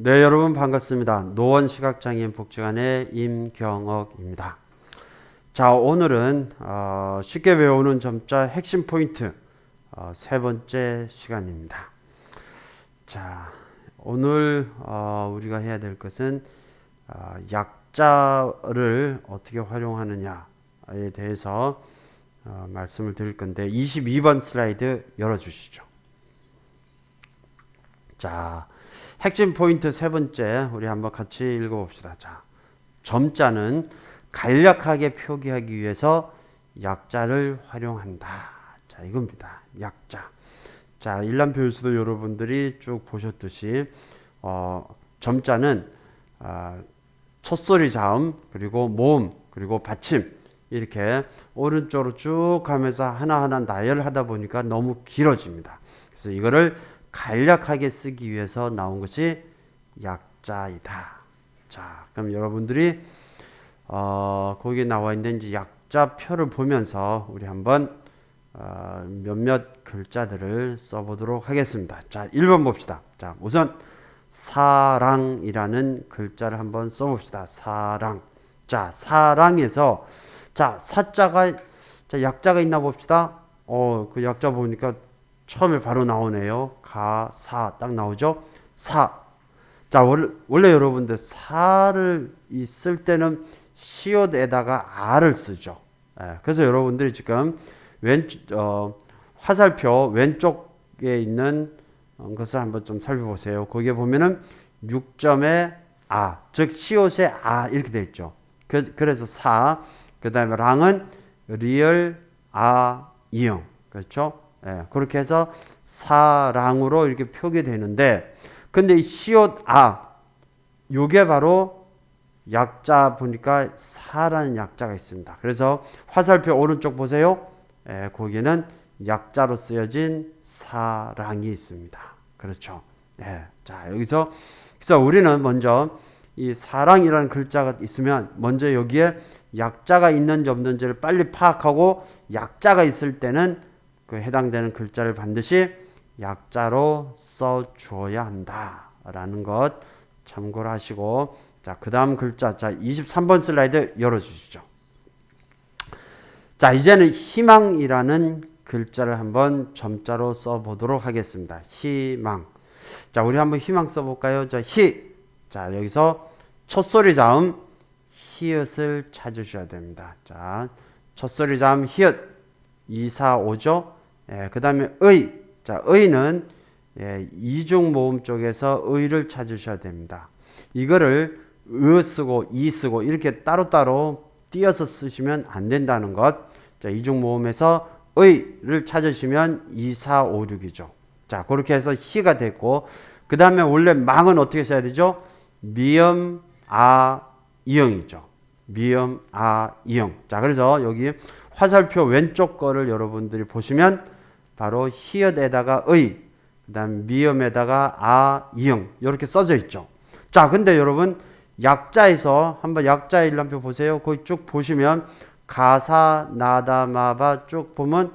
네, 여러분 반갑습니다. 노원 시각장애인 복지관의 임경옥입니다. 자, 오늘은 어, 쉽게 외우는 점자 핵심 포인트 어, 세 번째 시간입니다. 자, 오늘 어, 우리가 해야 될 것은 어, 약자를 어떻게 활용하느냐에 대해서 어, 말씀을 드릴 건데 22번 슬라이드 열어주시죠. 자, 핵심 포인트 세 번째 우리 한번 같이 읽어봅시다. 자, 점자는 간략하게 표기하기 위해서 약자를 활용한다. 자, 이겁니다. 약자. 자, 일람표에서도 여러분들이 쭉 보셨듯이 어, 점자는 어, 첫소리 자음 그리고 모음 그리고 받침 이렇게 오른쪽으로 쭉 가면서 하나하나 나열하다 보니까 너무 길어집니다. 그래서 이거를 간략하게 쓰기 위해서 나온 것이 약자이다. 자, 그럼 여러분들이 어, 거기에 나와 있는 이제 약자표를 보면서 우리 한번 어, 몇몇 글자들을 써보도록 하겠습니다. 자, 1번 봅시다. 자, 우선 사랑이라는 글자를 한번 써봅시다. 사랑. 자, 사랑에서 자, 사자가 자, 약자가 있나 봅시다. 어, 그 약자 보니까 처음에 바로 나오네요. 가, 사, 딱 나오죠? 사. 자, 원래, 원래 여러분들 사를 쓸 때는 시옷에다가 아를 쓰죠. 예, 그래서 여러분들이 지금 왼, 어, 화살표 왼쪽에 있는 것을 한번 좀 살펴보세요. 거기에 보면은 6점에 아, 즉 시옷에 아 이렇게 되어 있죠. 그, 래서 사, 그 다음에 랑은 리얼 아 이응 그렇죠? 예, 그렇게 해서 사랑으로 이렇게 표기되는데 근데 이 시옷 아 요게 바로 약자 보니까 사라는 약자가 있습니다. 그래서 화살표 오른쪽 보세요. 예, 거기는 약자로 쓰여진 사랑이 있습니다. 그렇죠. 예, 자 여기서 그래서 우리는 먼저 이 사랑이라는 글자가 있으면 먼저 여기에 약자가 있는지 없는지를 빨리 파악하고 약자가 있을 때는 그 해당되는 글자를 반드시 약자로 써 주어야 한다라는 것 참고를 하시고 자, 그다음 글자 자, 23번 슬라이드 열어 주시죠. 자, 이제는 희망이라는 글자를 한번 점자로 써 보도록 하겠습니다. 희망. 자, 우리 한번 희망 써 볼까요? 자, 희. 자, 여기서 첫 소리 자음 히읗을 찾으셔야 됩니다. 자, 첫 소리 자음 히읗 2, 4, 5죠. 예, 그 다음에 의. 자, 의는 예, 이중 모음 쪽에서 의를 찾으셔야 됩니다. 이거를 으 쓰고 이 쓰고 이렇게 따로따로 띄어서 쓰시면 안 된다는 것. 자, 이중 모음에서 의를 찾으시면 2, 4, 5, 6이죠. 자, 그렇게 해서 희가 됐고, 그 다음에 원래 망은 어떻게 써야 되죠? 미음, 아, 이응이죠. 미음, 아, 이응. 자, 그래서 여기 화살표 왼쪽 거를 여러분들이 보시면 바로 히읗에다가 의, 그 다음 미음에다가 아, 이응 이렇게 써져 있죠. 자, 근데 여러분 약자에서 한번 약자 일람표 보세요. 거기 쭉 보시면 가사, 나다, 마바 쭉 보면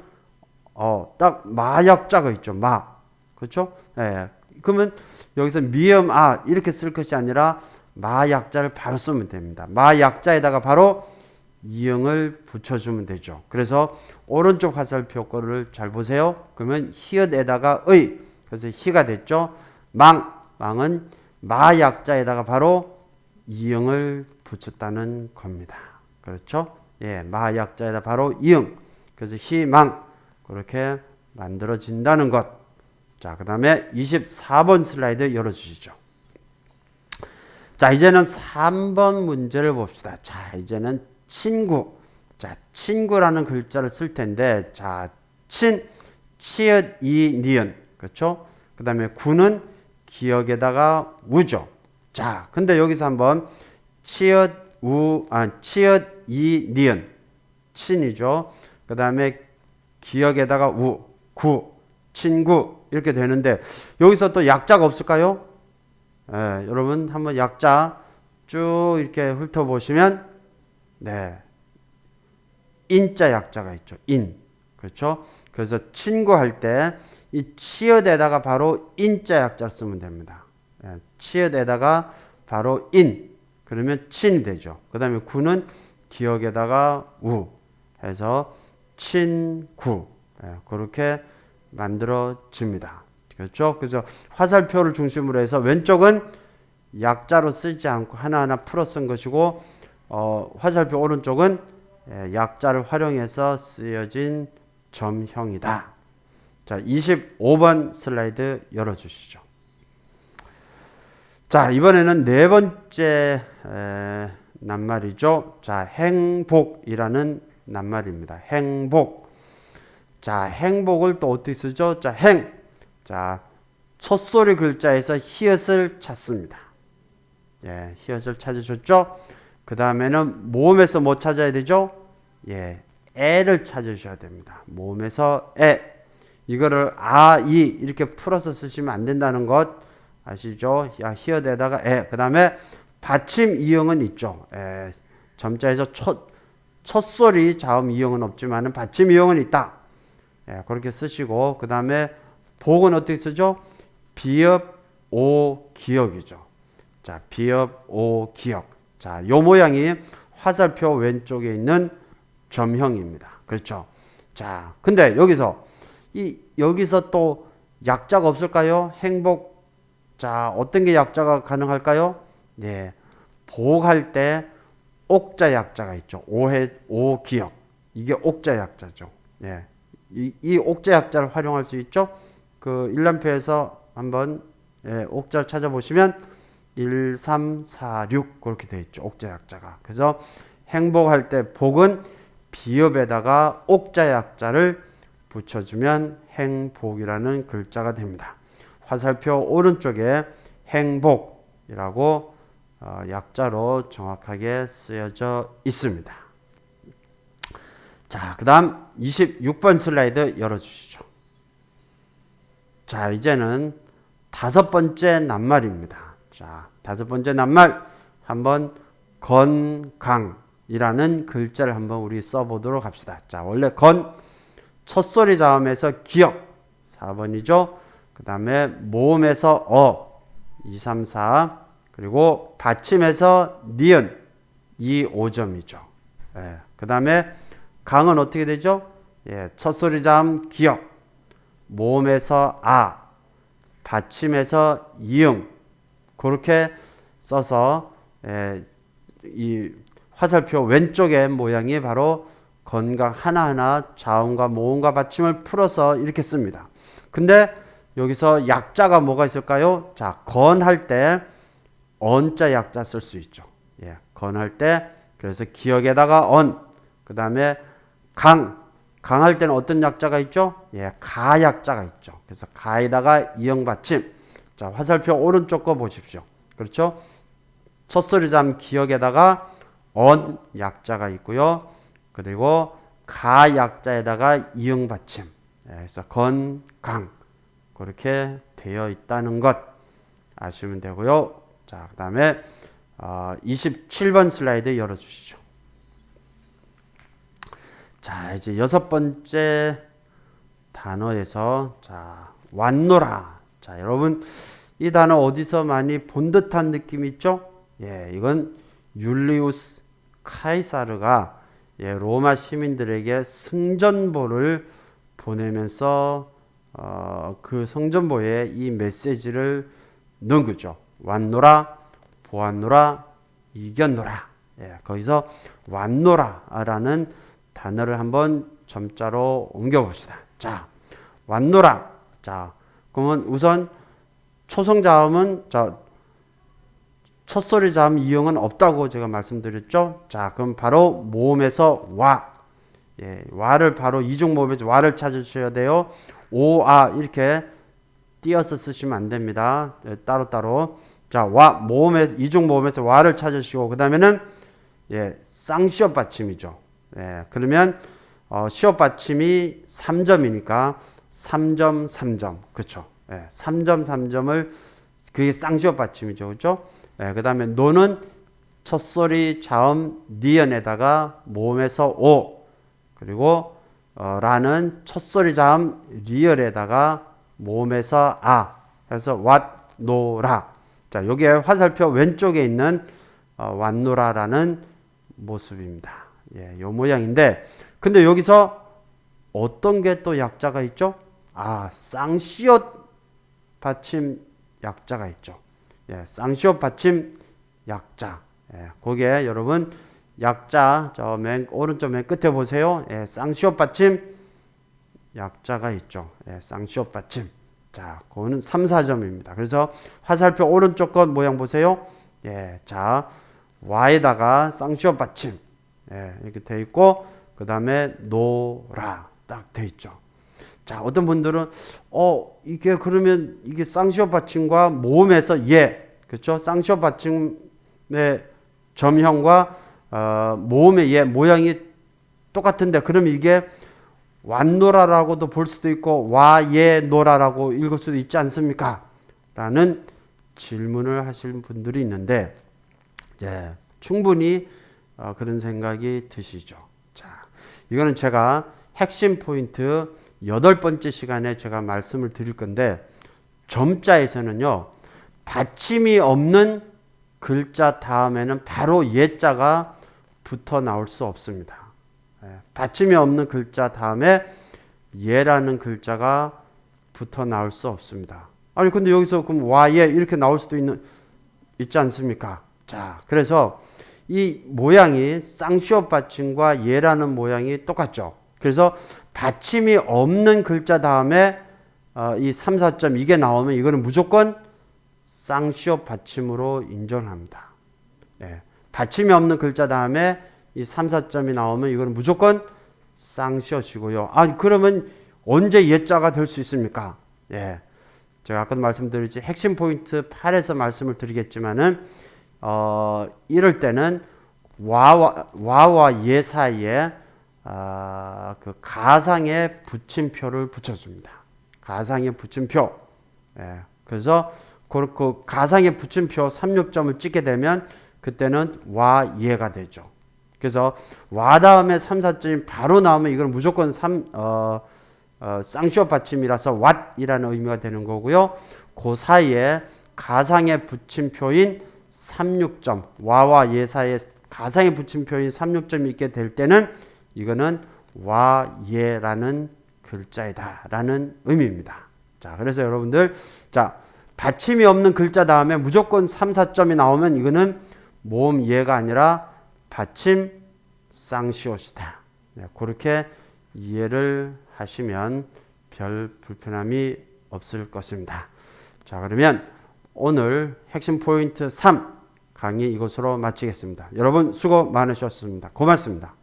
어, 딱 마약자가 있죠. 마. 그렇죠? 예. 그러면 여기서 미음 아 이렇게 쓸 것이 아니라 마약자를 바로 쓰면 됩니다. 마약자에다가 바로 이응을 붙여주면 되죠. 그래서 오른쪽 화살표 거를 잘 보세요. 그러면 히읗에다가 의 그래서 희가 됐죠. 망 망은 마 약자에다가 바로 이응을 붙였다는 겁니다. 그렇죠? 예, 마 약자에다 바로 이응 그래서 희망 그렇게 만들어진다는 것. 자, 그 다음에 24번 슬라이드 열어주시죠. 자, 이제는 3번 문제를 봅시다. 자, 이제는 친구. 자, 친구라는 글자를 쓸 텐데, 자, 친, 치읓, 이, 니은. 그렇죠? 그 다음에 구는 기억에다가 우죠. 자, 근데 여기서 한번 치읓, 우, 아, 치읓, 이, 니은. 친이죠. 그 다음에 기억에다가 우, 구, 친구. 이렇게 되는데, 여기서 또 약자가 없을까요? 예, 여러분 한번 약자 쭉 이렇게 훑어보시면 네 인자 약자가 있죠. 인 그렇죠. 그래서 친구할 때 이 치읓에다가 바로 인자 약자 쓰면 됩니다. 예, 치읓에다가 바로 인 그러면 친이 되죠. 그 다음에 구는 기억에다가 우 해서 친구 예, 그렇게 만들어집니다. 그렇죠? 그래서 화살표를 중심으로 해서 왼쪽은 약자로 쓰지 않고 하나하나 풀어 쓴 것이고 어, 화살표 오른쪽은 예, 약자를 활용해서 쓰여진 점형이다. 자, 25번 슬라이드 열어주시죠. 자, 이번에는 네 번째 에, 낱말이죠. 자, 행복이라는 낱말입니다. 행복. 자, 행복을 또 어떻게 쓰죠? 자, 행. 자, 첫 소리 글자에서 히읗을 찾습니다. 예, 히읗을 찾으셨죠? 그 다음에는 모음에서 뭐 찾아야 되죠? 예, 애를 찾으셔야 됩니다. 모음에서 애. 이거를 아, 이 이렇게 풀어서 쓰시면 안 된다는 것 아시죠? 야, 히읗에다가 애. 그 다음에 받침 이형은 있죠. 예, 점자에서 첫, 첫 소리 자음 이형은 없지만 받침 이형은 있다. 예, 그렇게 쓰시고 그 다음에 복은 어떻게 쓰죠? 비읍 오 기억이죠. 자, 비읍 오 기억. 자, 요 모양이 화살표 왼쪽에 있는 점형입니다. 그렇죠? 자, 근데 여기서 이 여기서 또 약자가 없을까요? 행복. 자, 어떤 게 약자가 가능할까요? 네. 복할 때 옥자 약자가 있죠. 오해 오 기억. 이게 옥자 약자죠. 네. 이, 이 옥자 약자를 활용할 수 있죠. 그 일람표에서 한번 예, 옥자를 찾아보시면 1, 3, 4, 6 그렇게 되어 있죠. 옥자 약자가. 그래서 행복할 때 복은 비읍에다가 옥자 약자를 붙여주면 행복이라는 글자가 됩니다. 화살표 오른쪽에 행복이라고 어, 약자로 정확하게 쓰여져 있습니다. 자, 그 다음 26번 슬라이드 열어주시죠. 자, 이제는 다섯 번째 낱말입니다. 자, 다섯 번째 낱말 한번 건강이라는 글자를 한번 우리 써보도록 합시다. 자, 원래 건 첫소리 자음에서 기억 4번이죠. 그 다음에 모음에서 어 2, 3, 4 그리고 받침에서 니은 2, 5점이죠. 예, 그 다음에 강은 어떻게 되죠? 예, 첫소리 자음 기억 모음에서 아 받침에서 이응 그렇게 써서 예, 이 화살표 왼쪽의 모양이 바로 건강 하나하나 자음과 모음과 받침을 풀어서 이렇게 씁니다. 근데 여기서 약자가 뭐가 있을까요? 자, 건할 때 언자 약자 쓸 수 있죠. 예, 건할 때 그래서 기억에다가 언, 그 다음에 강, 강할 때는 어떤 약자가 있죠? 예, 가 약자가 있죠. 그래서 가에다가 이형 받침. 자, 화살표 오른쪽 거 보십시오. 그렇죠? 첫소리 잠 기억에다가 언 약자가 있고요. 그리고 가 약자에다가 이응 받침. 예, 그래서 건강 그렇게 되어 있다는 것 아시면 되고요. 자, 그다음에 어, 27번 슬라이드 열어 주시죠. 자, 이제 여섯 번째 단어에서 자, 왔노라. 자, 여러분 이 단어 어디서 많이 본 듯한 느낌 있죠? 예, 이건 율리우스 카이사르가 예, 로마 시민들에게 승전보를 보내면서 어, 그 성전보에 이 메시지를 넣은 거죠. 왔노라, 보았노라, 이겼노라. 예, 거기서 왔노라라는 단어를 한번 점자로 옮겨봅시다. 자, 왔노라. 자, 그러면 우선 초성 자음은 자 첫소리 자음 이형은 없다고 제가 말씀드렸죠. 자, 그럼 바로 모음에서 와. 예, 와를 바로 이중 모음에서 와를 찾으셔야 돼요. 오 아 이렇게 띄어서 쓰시면 안 됩니다. 예, 따로 따로. 자, 와 모음에 이중 모음에서 와를 찾으시고 그다음에는 예, 쌍시옷 받침이죠. 예, 그러면 어, 시옷 받침이 3점이니까 3점 3점. 그렇죠. 예, 3점 3점을 그게 쌍시옷 받침이죠. 그렇죠? 예, 그 다음에 노는 첫소리 자음 니은에다가 모음에서 오 그리고 어, 라는 첫소리 자음 리얼에다가 모음에서 아 해서 왓 노라 자, 요게 화살표 왼쪽에 있는 어, 완노라라는 모습입니다. 예, 요 모양인데 근데 여기서 어떤 게 또 약자가 있죠? 아, 쌍시옷 받침 약자가 있죠. 예, 쌍시옷 받침 약자. 예, 거기에 여러분 약자 저 맨 오른쪽 맨 끝에 보세요. 예, 쌍시옷 받침 약자가 있죠. 예, 쌍시옷 받침. 자, 그거는 3, 4점입니다. 그래서 화살표 오른쪽 것 모양 보세요. 예, 자, Y에다가 쌍시옷 받침. 예, 이렇게 돼 있고, 그 다음에 노라. 딱 돼 있죠. 자, 어떤 분들은, 어, 이게 그러면 이게 쌍시옷 받침과 모음에서 예. 그렇죠? 쌍시옷 받침의 점형과 어, 모음의 예 모양이 똑같은데 그럼 이게 완노라라고도 볼 수도 있고 와예노라라고 읽을 수도 있지 않습니까? 라는 질문을 하시는 분들이 있는데 예, 충분히 어, 그런 생각이 드시죠. 자, 이거는 제가 핵심 포인트 여덟 번째 시간에 제가 말씀을 드릴 건데 점자에서는요 받침이 없는 글자 다음에는 바로 예자가 붙어 나올 수 없습니다. 예, 받침이 없는 글자 다음에 예라는 글자가 붙어 나올 수 없습니다. 아니 근데 여기서 그럼 와예 이렇게 나올 수도 있는 있지 않습니까? 자, 그래서 이 모양이 쌍시옷 받침과 예라는 모양이 똑같죠. 그래서 받침이 없는 글자 다음에 어, 이 3, 4점 이게 나오면 이거는 무조건 쌍시옷 받침으로 인정합니다. 예, 받침이 없는 글자 다음에 이 3, 4점이 나오면 이거는 무조건 쌍시옷이고요. 아, 그러면 언제 예자가 될 수 있습니까? 예. 제가 아까도 말씀드렸지 핵심 포인트 8에서 말씀을 드리겠지만은 어, 이럴 때는 와와, 와와 예 사이에 아, 그 가상의 붙임표를 붙여줍니다. 가상의 붙임표. 예. 그래서 그, 그 가상의 붙임표 36점을 찍게 되면 그때는 와 예가 되죠. 그래서 와 다음에 3, 4점이 바로 나오면 이건 무조건 3, 어, 어, 쌍시옷 받침이라서 왓이라는 의미가 되는 거고요. 그 사이에 가상의 붙임표인 36점, 와와 예 사이에 가상의 붙임표인 36점이 있게 될 때는 이거는 와, 예라는 글자이다라는 의미입니다. 자, 그래서 여러분들, 자, 받침이 없는 글자 다음에 무조건 3, 4점이 나오면 이거는 모음 예가 아니라 받침 쌍시옷이다. 네, 그렇게 이해를 하시면 별 불편함이 없을 것입니다. 자, 그러면 오늘 핵심 포인트 3 강의 이것으로 마치겠습니다. 여러분 수고 많으셨습니다. 고맙습니다.